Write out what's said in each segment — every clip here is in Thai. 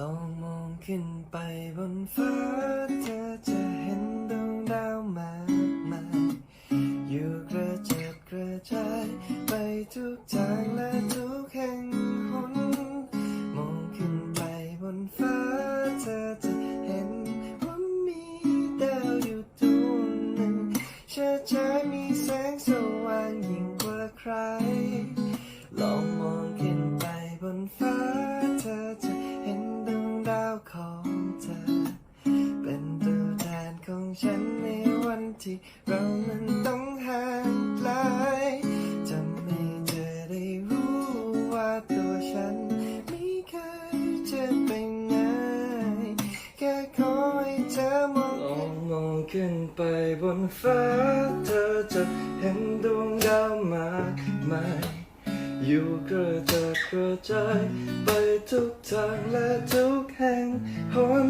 ลองมองขึ้นไปบนฟ้าเธอจะเห็นดวงดาวมากมายอยู่กระจัดกระจายไปทุกทางและทุกแห่งหนมองขึ้นไปบนฟ้าเธอจะเห็นว่ามีดาวอยู่ดวงหนึ่งเชิดฉายมีแสงสว่างยิ่งกว่าใคร ที่เรานั้นต้องห่างไกลจะไม่เธอได้รู้ว่าตัวฉันไม่เคยจะไปไหนแค่ขอให้เธอมองลองมองขึ้นไปบนฟ้า เธอจะเห็นดวงดาวมากมายอยู่กระจัดกระจายไปทุกทางและทุกแห่งหน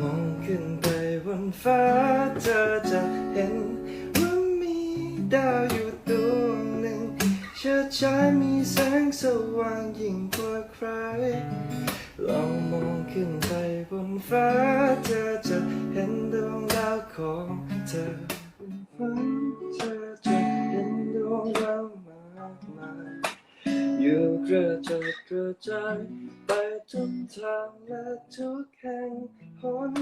มองขึ้นไปบนฟ้าเธอจะ เห็นว่ามีดาวอยู่ดวงหนึ่งเชิดฉายมีแสงสว่างยิ่งกว่าใคร ลองมองขึ้นไปบนฟ้าเธอจะเห็นดวงดาวของเธอบนฟ้าเธอจะเห็นดวงดาวมากมายอยู่กระจัดกระจายไปทุกทางและทุกแห่งหน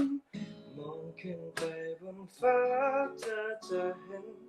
มองขึ้นไปบนฟ้า เธอจะเห็น